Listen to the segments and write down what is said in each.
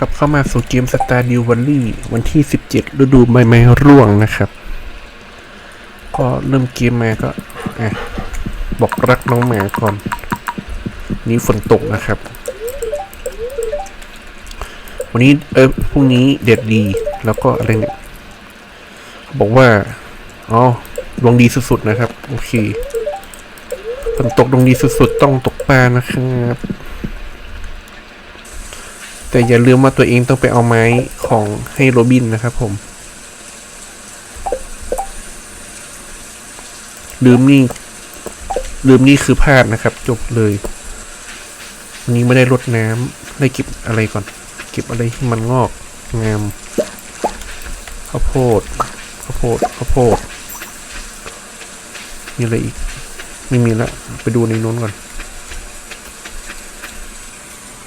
กลับเข้ามาสู่เกมสตาร์ดิววันลี่วันที่ 17 ฤดูใบไม้ร่วงนะครับ ก็เริ่มเกมมาก็อะบอกรักน้องหมาก่อน นี้ฝนตกนะครับ วันนี้เออพรุ่งนี้เด็ดดีแล้วก็อะไรเนี่ย บอกว่า อ๋อดวงดีสุดๆนะครับ โอเคฝนตกดวงดีสุดๆ ต้องตกปลานะครับ แต่อย่าลืมว่าตัวเองต้องไปเอาไม้ของให้โรบินนะครับผม ลืมนี่ ลืมนี่คือพลาดนะครับ จบเลย วันนี้ไม่ได้รดน้ำได้เก็บอะไรก่อน เก็บอะไรที่มันงอกงามข้าวโพดข้าวโพดข้าวโพดมีอะไรอีก ไม่มีละไปดูในนู้นก่อน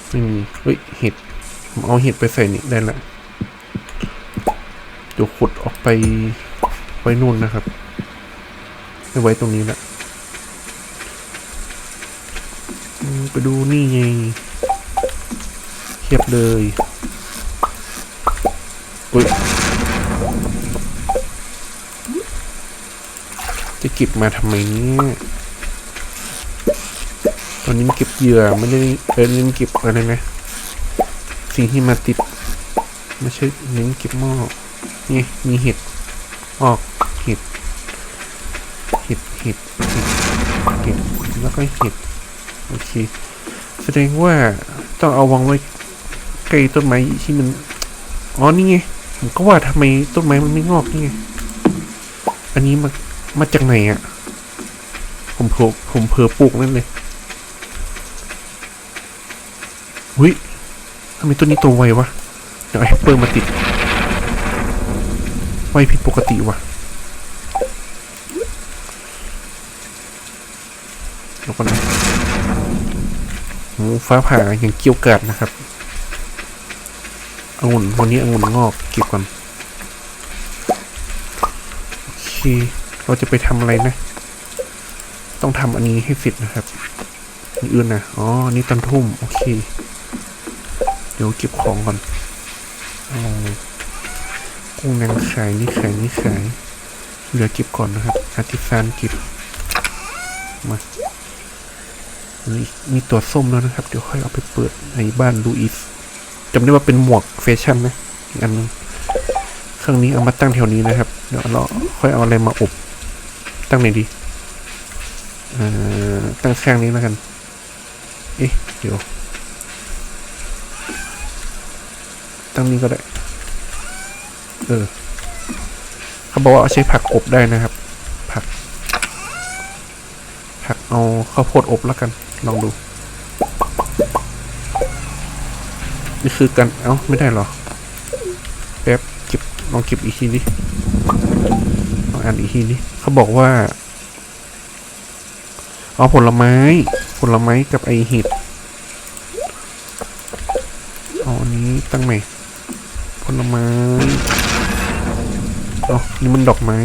ไม่มีเฮ้ยเห็ด เอาเห็ดไปใส่นี่ได้ละเดี๋ยวขุดออกไปไว้นู่นนะครับไม่ไว้ตรงนี้ละไปดูนี่ไงเทียบเลยอุ้ยจะเก็บมาทำไมเนี่ยตอนนี้มันเก็บเหยื่อไม่ได้เออนี่มันเก็บอะไรนะ สิ่งที่มาติดไม่ใช่เน้นเก็บหม้อนี่มีเห็ดออกเห็ดเห็ดเห็ดเห็ดเห็ดแล้วก็เห็ดโอเคแสดงว่าต้องเอาวางไว้ใกล้ต้นไม้ที่มันอ๋อนี่ไงผมก็ว่าทำไมต้นไม้มันไม่งอกนี่ไงอันนี้มามาจากไหนอะ่ะ ผมเผลอผมเผลอปลูกนั่นเลยหุ้ย ทำไมต้นนี้โตไววะ เดี๋ยวไอ้แอปเปิลมาติด ไวผิดปกติวะแล้วก็นะโอ้ฟ้าผ่าอย่างเกี่ยวกาดนะครับองุ่นวันนี้องุ่นงอกเก็บก่อนโอเคเราจะไปทำอะไรนะ ต้องทำอันนี้ให้เสร็จนะครับอื่นนะอ๋อนนี้ตันทุ่ม โอเค ดี๋ยวเก็บของก่อนเอกุ้งนางขายนี่ขายนี่ขายเหลือเก็บก่อนนะครับอาร์ติซานเก็บมามีมีตัวส้มแล้วนะครับ เดี๋ยวค่อยเอาไปเปิดในบ้านลูอิสจำได้ว่าเป็นหมวกแฟชั่นนะอีกอันนึงเครื่องนี้เอามาตั้งแถวนี้นะครับ เดี๋ยวเราค่อยเอาอะไรมาอบ ตั้งไหนดีอ่อตั้งข้างนี้แล้วกัน เอ๊ะ เดี๋ยว ตั้งนี้ก็ได้ เออ เขาบอกว่าใช้ผักอบได้นะครับ ผัก ผักเอาข้าวโพดอบแล้วกัน ลองดู นี่คือกัน เอ้า ไม่ได้หรอ แป๊บเก็บลองเก็บอีกทีดิลองอ่านอีกทีดิเขาบอกว่า เอาผลไม้ ผลไม้กับไอเห็ดเอาอันนี้ตั้งใหม่ ลไม้เอนี่มันดอกไม้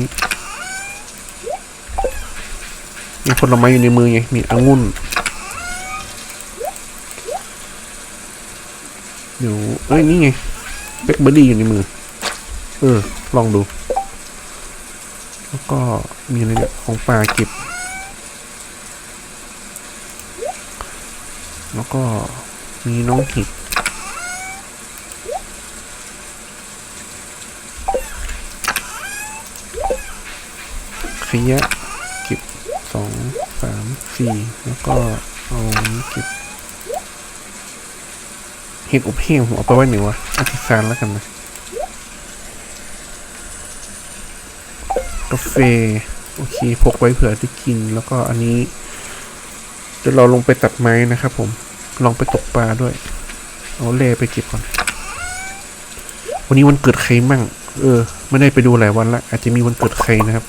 มีผลไม้อยู่ในมือไง มีองุ่น เดี๋ยว เอ้ย นี่ไงเบคเบอร์รี่อยู่ในมือ เออ ลองดู แล้วก็มีอะไรเนี่ยของปลาเก็บ แล้วก็มีน้องหิด ขยะเก็บสองสามสี่แล้วก็เอาเก็บเห็ดอบแห้งผมเอาไปไว้ไหนวะอาทิซานแล้วกันนะกาแฟโอเคพกไว้เผื่อได้กิน แล้วก็อันนี้เดี๋ยวเราลงไปตัดไม้นะครับผมลองไปตกปลาด้วย เอาเล่ไปเก็บก่อน วันนี้วันเกิดใครมั่ง เออ ไม่ได้ไปดูหลายวันละอาจจะมีวันเกิดใครนะครับ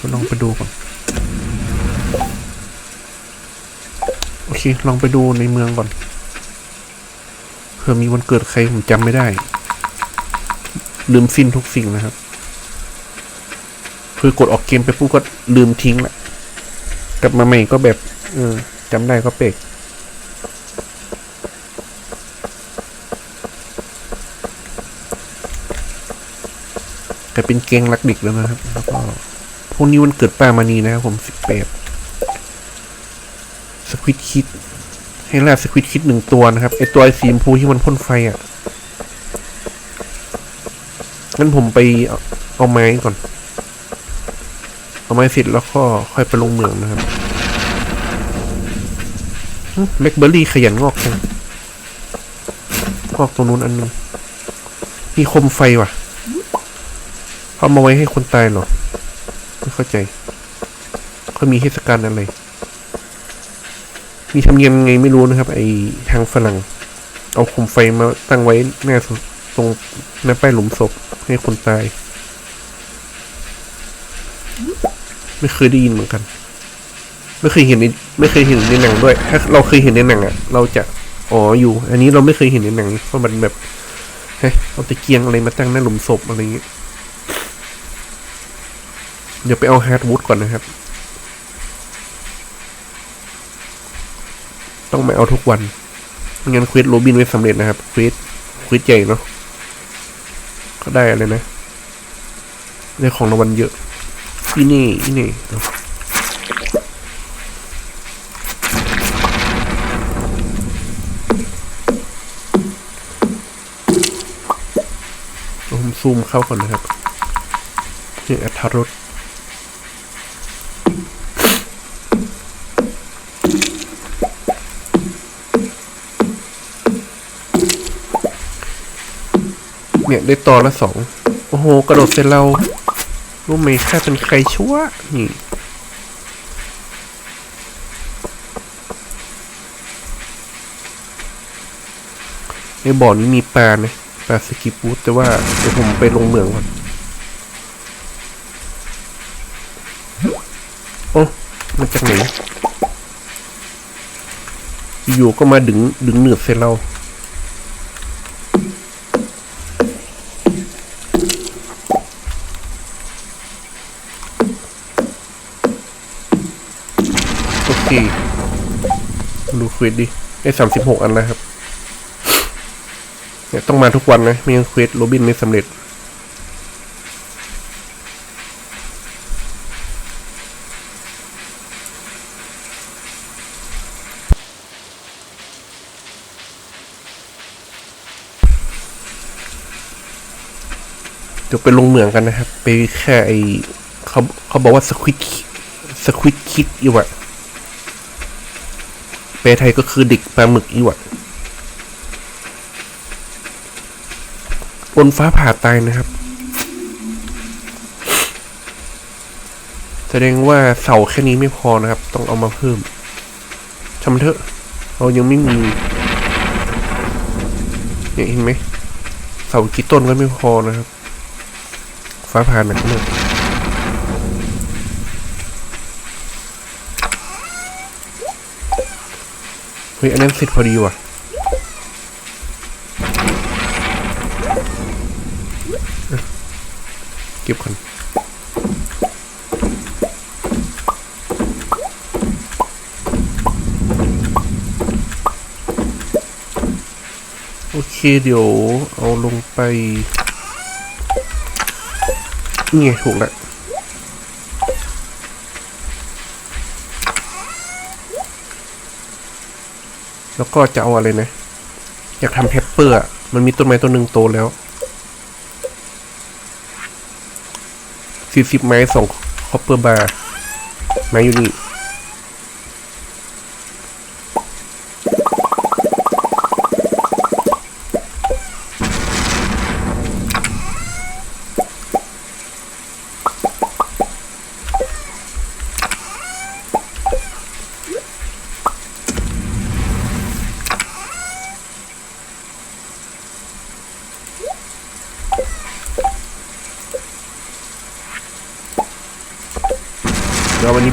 ก็ลองไปดูก่อน โอเค ลองไปดูในเมืองก่อนเผื่อมีวันเกิดใครผมจำไม่ได้ ลืมสิ้นทุกสิ่งนะครับ คือกดออกเกมไปปุ๊บก็ลืมทิ้งละกลับมาใหม่ก็แบบ เออจำได้ก็เปกแต่เป็นเกงรักเด็กแล้วนะครับ แล้วก็พวกนี้วันเกิดป้ามานีนะครับผมสิบแปด วิตคิด ให้ล่าสควิตคิดหนึ่งตัวนะครับไอตัวไอสีชมพูที่มันพ่นไฟอะงั้นผมไปเอาไม้ก่อน เอาไม้เสร็จแล้วก็ค่อยไปลงเหมืองนะครับแบล็คเบอร์รี่ขยันงอกจังงอกตรงนู้นอันหนึงมีคมไฟว่ะเอามาไว้ให้คนตายเหรอ ไม่เข้าใจ เขามีเทศกาลอะไร มีธรรมเนียมไงไม่รู้นะครับ ไอทางฝรั่ง เอาโคมไฟมาตั้งไว้หน้าตรงหน้าป้ายหลุมศพให้คนตาย ไม่เคยได้ยินเหมือนกัน ไม่เคยเห็นในไม่เคยเห็นในหนังด้วย ถ้าเราเคยเห็นในหนังอะเราจะอ๋ออยู่ อันนี้เราไม่เคยเห็นในหนังเพราะมันแบบเฮ้ยเอาตะเกียงอะไรมาตั้งหน้าหลุมศพอะไรอย่างเงี้ยเดี๋ยวไปเอาฮาร์ดวูดก่อนนะครับ ต้องไปเอาทุกวันไม่งั้นเควสโรบินไม่สำเร็จนะครับเควสเควสใหญ่เนาะก็ได้อะไรนะได้ของรางวัลเยอะอีนี่อีนี่ผมซูมเข้าก่อนนะครับนี่อัธรส เนี่ยได้ต่อละสอง โอ้โห กระโดดเสร็จเรารู้ไหมข้าเป็นใครชั่ว นี่ในบ่อนี้มีปลานะปลาสกิปูดแต่ว่าเดี๋ยวผมไปลงเหมืองก่อนโอ้มาจากไหนอยู่ก็มาดึงดึงเหนือดใส่เรา วสดิได้สามสิบหกอันแล้วครับ เนี่ยต้องมาทุกวันนะม่งั้นเควสโรบินไม่สำเร็จเดี๋ยวไปลงเหมืองกันนะครับ ไปแค่ไอเขาเขาบอกว่าสควิตสควิตคิดอีวะแป ลไทยก็คือด็กปลาหมึกอีวะบนฟ้าผ่าตายนะครับ แสดงว่าเสาแค่นี้ไม่พอนะครับ ต้องเอามาเพิ่มทำมันเถอะ เรายังไม่มีเนี่ยเห็นไหมเสากี่ต้นก็ไม่พอนะครับ ฟ้าผ่าหนักมาก เฮ้ยอันนั้นเสร็จพอดีว่ะเก็บก่อนโอเคเดี๋ยวเอาลงไปนี่ไงถูกแล้ว แล้วก็จะเอาอะไรนะ อยากทำเพปเปอร์มันมีต้นไม้ต้นหนึ่งโตแล้วสี่สิบไม้สองคอปเปอร์บาร์ไม้อยู่นี่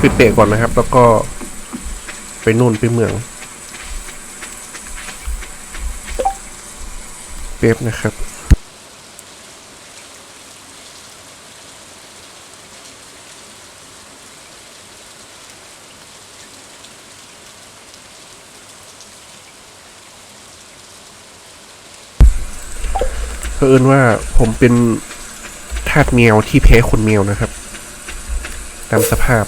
คือเตะก่อนนะครับ แล้วก็ไปนู่นไปเมืองเป๊ปนะครับเพื่อิญว่าผมเป็นทาสแมวที่แพ้คนแมวนะครับ ตามสภาพ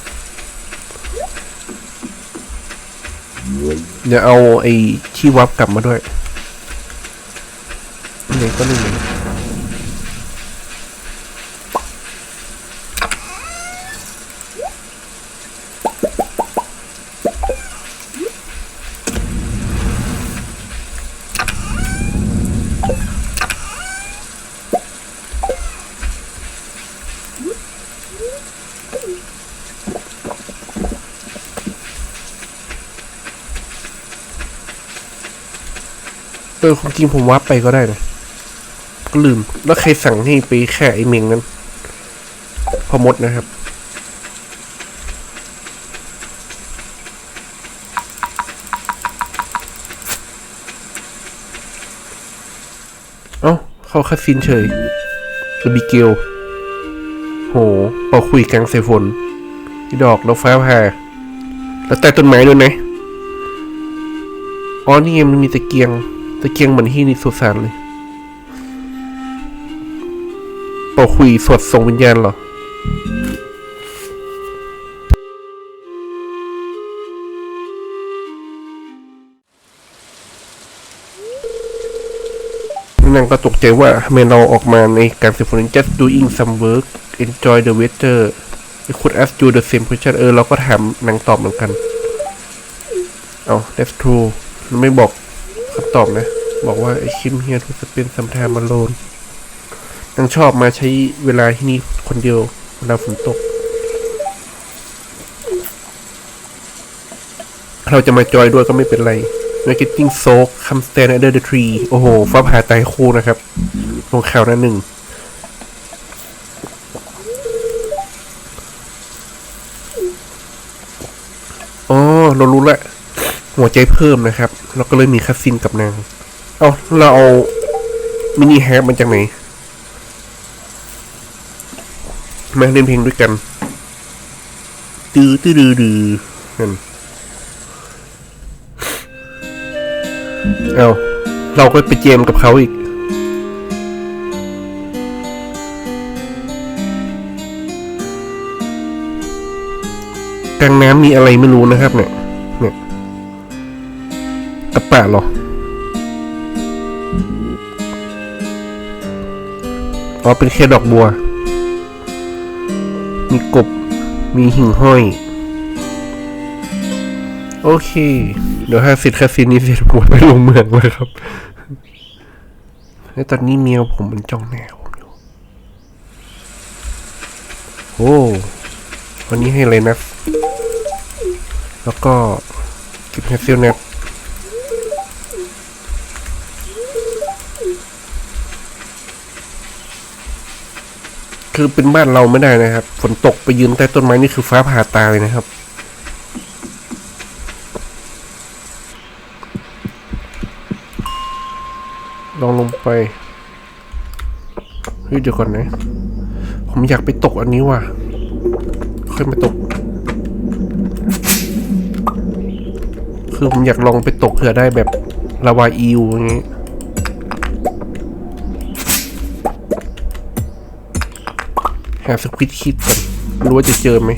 เดี๋ยวเอาไอ้ที่วับกลับมาด้วยไหนก็หนึ่ง เออความจริงผมวับไปก็ได้นะก็ลืม แล้วใครสั่งให้ไปแค่ไอ้เมงนั้น พอมดนะครับ เอ้า เข้าคาสินเฉยสบิเกล โหเป่าคุยกลางสายฝนที่ดอกแล้วฟ้าผ่าแล้วใต้ต้นไม้ด้วยนะอ๋อนี่มันมีตะเกียง ตะเกียงเหมือนที่นิสุสานเลยเป่าคุยสวดส่งวิญญาณเหรอนางก็ตกใจว่าทำไมเราออกมาในการสิฟอนี just doing some work enjoy the weather I could ask you the same question เออเราก็ถามนางตอบเหมือนกัน เอา that's true ไม่บอกคำตอบนะ บอกว่า I came here to spend some time alone นางชอบมาใช้เวลาที่นี่คนเดียวเวลาฝนตก เราจะมาจอยด้วยก็ไม่เป็นไร We're getting soaked come stand under the tree โอ้โห ฟ้าผ่าตายคู่นะครับ ลงข่าวนั้นหนึ่ง อ๋อ เรารู้ละ หัวใจเพิ่มนะครับ เราก็เลยมีคัสซินกับนาง เอาเราเอามินิแฮปมันจากไหน มาเล่นเพลงด้วยกันตื้อตื้อดือดือนั่นเอาเราก็ไปเจมกับเขาอีกกลางน้ำมีอะไรไม่รู้นะครับเนี่ยเนี่ยกระปะหรอ อ๋อเป็นแค่ดอกบัว มีกบ มีหิ่งห้อย โอเค เดี๋ยวถ้าเสร็จคาสินนี้เสร็จผมไปลงเมืองแล้วครับแล้วตอนนี้เมียผมมันจ้องหน้าผมอยู่โอ้วันนี้ให้เลยนะ แล้วก็กิบแฮซเซลนัท คือเป็นบ้านเราไม่ได้นะครับ ฝนตกไปยืนใต้ต้นไม้นี่คือฟ้าผ่าตายเลยนะครับ ลองลงไปเฮ้ยเดี๋ยวก่อนนะ ผมอยากไปตกอันนี้ว่ะ ค่อยมาตก คือผมอยากลองไปตกเผื่อได้แบบลาวาอิวอย่างงี้ หาสควิตคิดก่อนไม่รู้ว่าจะเจอไหม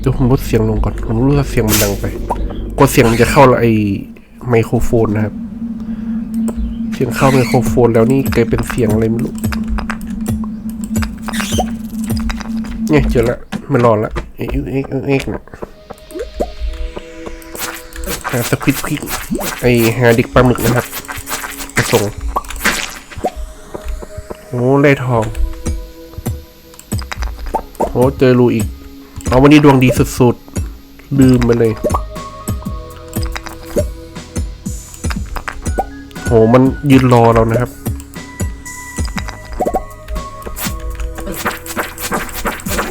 เดี๋ยวผมลดเสียงลงก่อน ผมรู้ว่าเสียงมันดังไปกลัวเสียงมันจะเข้าไอไมโครโฟนนะครับ เสียงเข้าไมโครโฟนแล้วนี่กลายเป็นเสียงอะไรไม่รู้ เนี่ยเจอละไม่รอละเอ๊ะเอ๊ะเอ๊ะเอ๊ะนะหาสควิตควิกไอหาเด็กปลาหมึกนะครับไปส่งโอ้เล่ทองโอ้เจอรูอีกเอาวันนี้ดวงดีสุดๆ ลืมไปเลยโหมันยืนรอเรานะครับ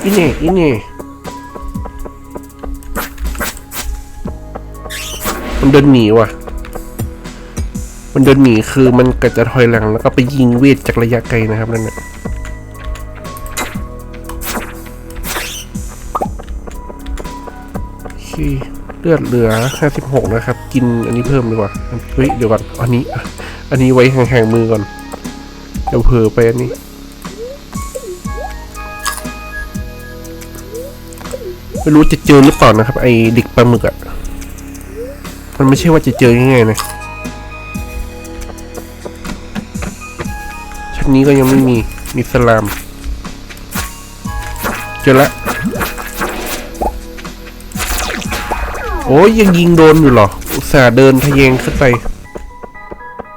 อีเน่อีเน่มันเดินหนีว่ะ มันเดินหนีคือมันก็จะถอยหลังแล้วก็ไปยิงเวทจากระยะไกลนะครับนั่นแหละโอเคเลือดเหลือ 56 นะครับ กินอันนี้เพิ่มดีกว่า เฮ้ย เดี๋ยวก่อน อันนี้ อันนี้ไว้ห่างๆมือก่อน เดี๋ยวเผลอไปอันนี้ ไม่รู้จะเจอหรือเปล่านะครับ ไอเด็กปลาหมึกอะ่ะ มันไม่ใช่ว่าจะเจอง่ายๆนะ ชั้นนี้ก็ยังไม่มี มีสลาม เจอละโอ้ยยังยิงโดนอยู่หรอ อุตส่าห์เดินทะแยงขึ้นไป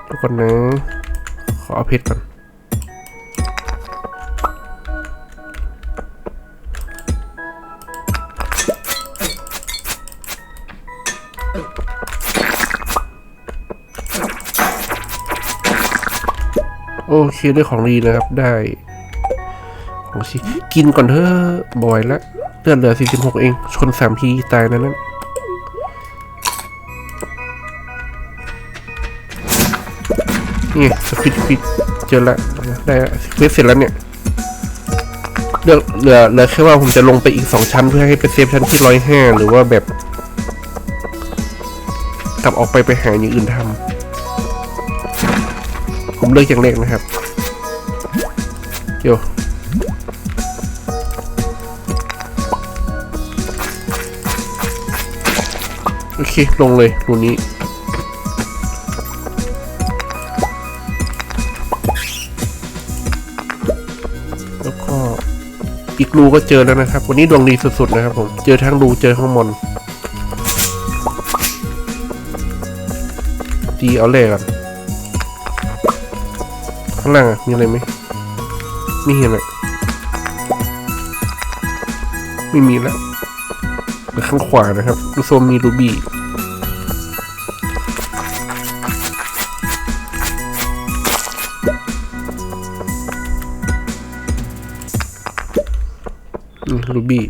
ทุกคนนะ ขออาเพชรก่อน โอเคได้ของดีนะครับได้ของชิกินก่อนเถอะบ่อยละเลือดเหลือ 46 เอง ชนสามทีตายนะนั่นนี่สควิตควิตเจอละได้ละเวสเสร็จแล้วเนี่ยเลือเหลือเหลือแค่ว่าผมจะลงไปอีกสองชั้นเพื่อให้ไปเซฟชั้นที่ร้อยห้าหรือว่าแบบ กลับออกไปไปหาอย่างอื่นทำ ผมเลือกอย่างแรกนะครับโยโอเค ลงเลยรูนี้แล้วก็อีกรูก็เจอแล้วนะครับ วันนี้ดวงดีสุดๆนะครับผมเจอทั้งรูเจอทั้งมอนดีเอาเลยก่อนางล่างมีอะไรไหมม่เห็นอะไม่มีแล้วเหลือข้างขวานะครับลูโซมีรูบี้นี่รูบี้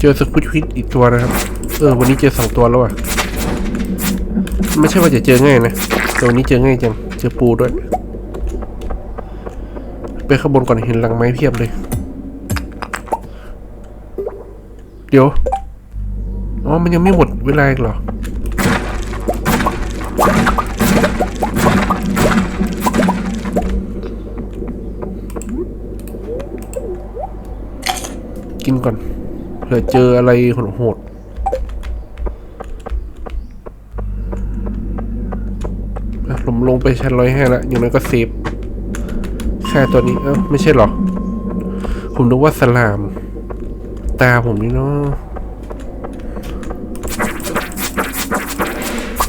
เจอสควิตควิดอีกตัวนะครับ เออ วันนี้เจอสองตัวแล้วอะ ไม่ใช่ว่าจะเจอง่ายนะแต่วันนี้เจอง่ายจัง เจอปูด้วย ไปข้างบนก่อนเห็นหลังไม้เพียบเลย เดี๋ยว อ๋อ มันยังไม่หมดเวลาอีกเหรอ กินก่อนเผื่อเจออะไรโหดๆ อะ ผมลงไปชั้นร้อยห้าแล้วอย่างนั้นก็เซฟค่าตัวนี้ เอ้าไม่ใช่เหรอ ผมนึกว่าสลาม ตาผมนี่เนาะ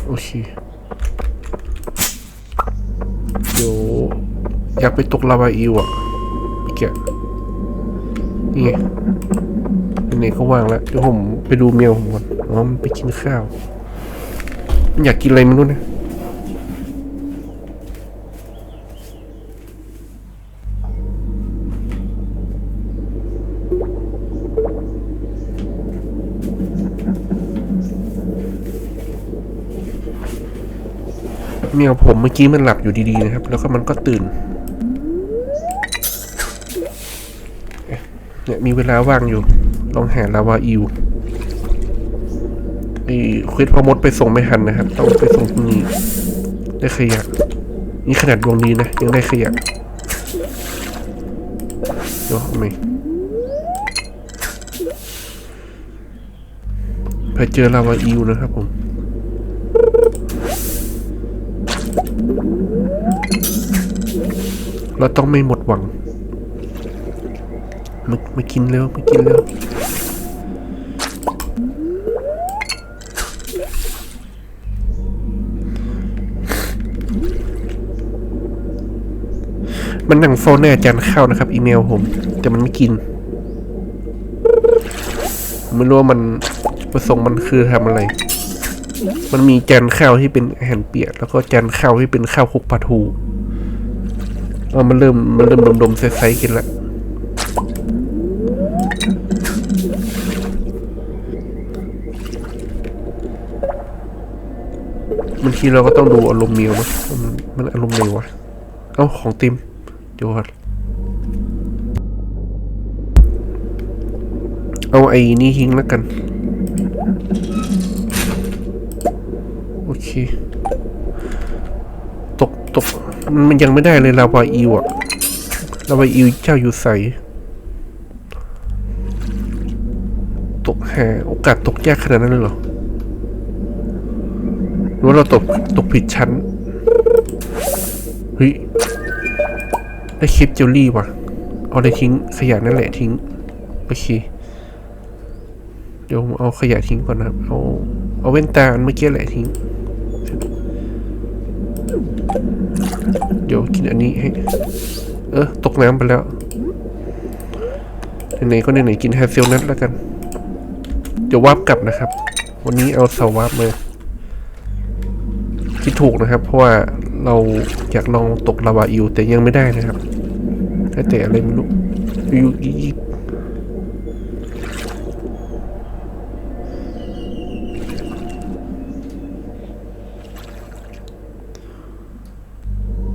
โอเค เดี๋ยว อยากไปตกลาวาอิวอะอีกอะนี่ไงไหนๆก็ว่างแล้ว เดี๋ยวผมไปดูเมียผมก่อน อ๋อ มันไปกินข้าว มันอยากกินอะไรไม่รู้นะ เมียผมเมื่อกี้มันหลับอยู่ดีๆนะครับ แล้วก็มันก็ตื่นเนี่ยมีเวลาว่างอยู่ ลองหาลาวาอิวไอ้ควิดพอมดไปส่งไม่ทันนะครับ ต้องไปส่งนี้ได้ขยะนี่ขนาดดวงดีนะ ยังได้ขยะเดี๋ยวไหมเพื่อเจอลาวาอิวนะครับผม เราต้องไม่หมดหวัง มามากินเร็วมากินเร็วมันนั่งโฟนแน่จานข้าวนะครับ อีเมลผม แต่มันไม่กินผมไม่รู้ว่ามันประสงค์มันคือทำอะไร มันมีจานข้าวที่เป็นอาหารเปียกแล้วก็จานข้าวที่เป็นข้าวคลุกปลาทูเออมันเริ่มมันเริ่มดมๆใสๆกินละทีเราก็ต้องดูอารมณ์เมียวนะมันมันอารมณ์ไหนวะเอ้าของติมเดี๋ยวก่อนเอาไอ้นี่ทิ้งแล้วกัน เค ตกตกมันยังไม่ได้เลยลาวาอิวอะลาวาอิวเจ้าอยู่ใสตกหาโอกาสตกยากขนาดนั้นเลยเหรอหรือว่าเราตกตกผิดชั้นเฮ้ยได้คลิปเจลลี่ว่ะ เอาได้ทิ้งขยะนั่นแหละทิ้ง โอเค เดี๋ยวผมเอาขยะทิ้งก่อนนะครับ เอา เอาแว่นตานเมื่อกี้แหละทิ้ง เดี๋ยวกินอันนี้ให้ เออตกน้ำไปแล้วไหนๆก็ไหนๆกินแฮเซลนัทแล้วกัน เดี๋ยววาร์ปกลับนะครับ วันนี้เอาเสาวาร์ปมาคิดถูกนะครับ เพราะว่าเราอยากลองตกลาวาอิวแต่ยังไม่ได้นะครับแต่อะไรไม่รู้อยู่อีก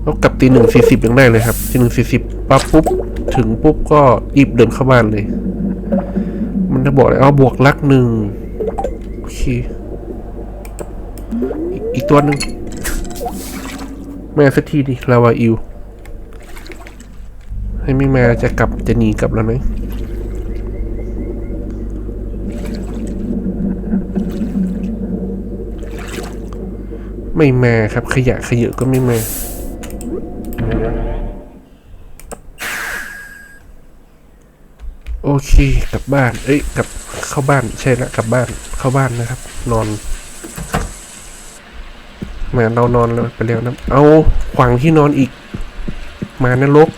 แล้วกลับตีหนึ่งสี่สิบยังได้เลยครับ ตีหนึ่งสี่สิบปั๊บปุ๊บ ถึงปุ๊บก็รีบเดินเข้าบ้านเลย มันจะบอกเลยเอาบวกลักหนึ่งโอเค อีกตัวหนึ่งแม่สักทีดิลาวาอิว ให้ไม่มาจะกลับจะหนีกลับแล้วนะไม่มาครับ ขยะขยะก็ไม่มา โอเค กลับบ้าน เอ้ย กลับเข้าบ้าน ใช่ละ กลับบ้าน เข้าบ้านนะครับ นอนแหมาเรานอนแล้วไปแล้วนะ เอาขวางที่นอนอีก มานรก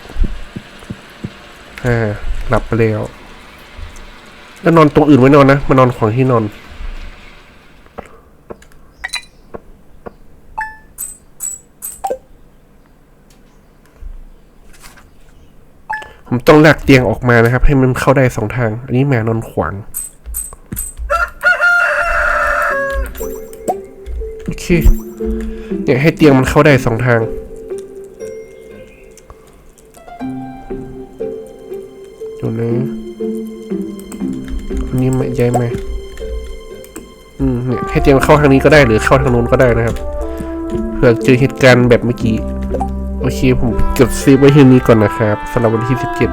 อ่า หลับไปแล้ว แล้วนอนตรงอื่นไว้นอนนะ มานอนขวางที่นอน ผมต้องลากเตียงออกมานะครับ ให้มันเข้าได้สองทาง อันนี้แมวนอนขวาง โอเค เนี่ยให้เตียงมันเข้าได้สองทางอยู่นะอันนี้มาย้ายมาอืมเนี่ยให้เตียงเข้าทางนี้ก็ได้หรือเข้าทางนู้นก็ได้นะครับ เผื่อเจอเหตุการณ์แบบเมื่อกี้ โอเคผมจดเซฟไว้ที่นี้ก่อนนะครับสำหรับวันที่สิบเจ็ด